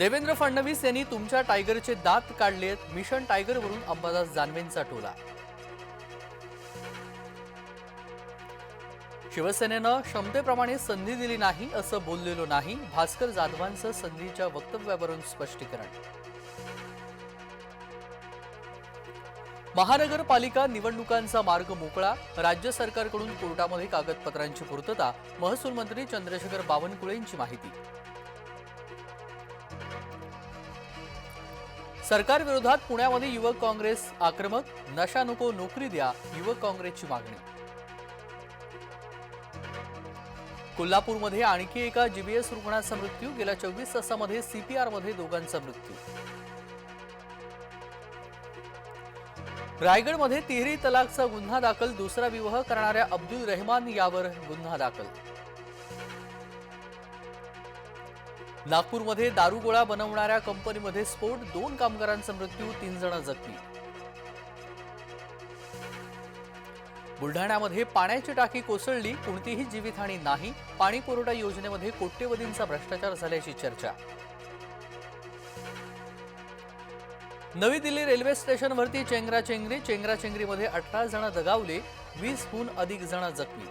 देवेंद्र फडणवीस यांनी तुमच्या टायगरचे दात काढलेत. मिशन टायगरवरून अंबादास जानवेंचा टोला. शिवसेनेनं क्षमतेप्रमाणे संधी दिली नाही असं बोललेलो नाही. भास्कर जाधवांचं संधीच्या वक्तव्यावरून स्पष्टीकरण. महानगरपालिका निवडणुकांचा मार्ग मोकळा. राज्य सरकारकडून कोर्टामध्ये कागदपत्रांची पूर्तता. महसूल मंत्री चंद्रशेखर बावनकुळेंची माहिती. सरकारविरोधात पुण्यामध्ये युवक काँग्रेस आक्रमक नशा नको नोकरी द्या युवक काँग्रेसची मागणी. कोल्हापूरमध्ये आणखी एका जीबीएस रुग्णाचा मृत्यू गेल्या चोवीस तासामध्ये सीपीआरमध्ये दोघांचा मृत्यू. रायगडमध्ये तिहेरी तलाकचा गुन्हा दाखल दुसरा विवाह करणाऱ्या अब्दुल रेहमान यावर गुन्हा दाखल. नागपूरमध्ये दारुगोळा बनवणाऱ्या कंपनीमध्ये स्फोट दोन कामगारांचा मृत्यू तीन जण जखमी. बुलढाण्यामध्ये पाण्याची टाकी कोसळली कोणतीही जीवितहानी नाही. पाणी पुरवठा योजनेमध्ये कोट्यवधींचा भ्रष्टाचार झाल्याची चर्चा. नवी दिल्ली रेल्वे स्टेशनवरती चेंगराचेंगरी चेंगराचेंगरीमध्ये अठरा जण दगावले वीसहून अधिक जण जखमी.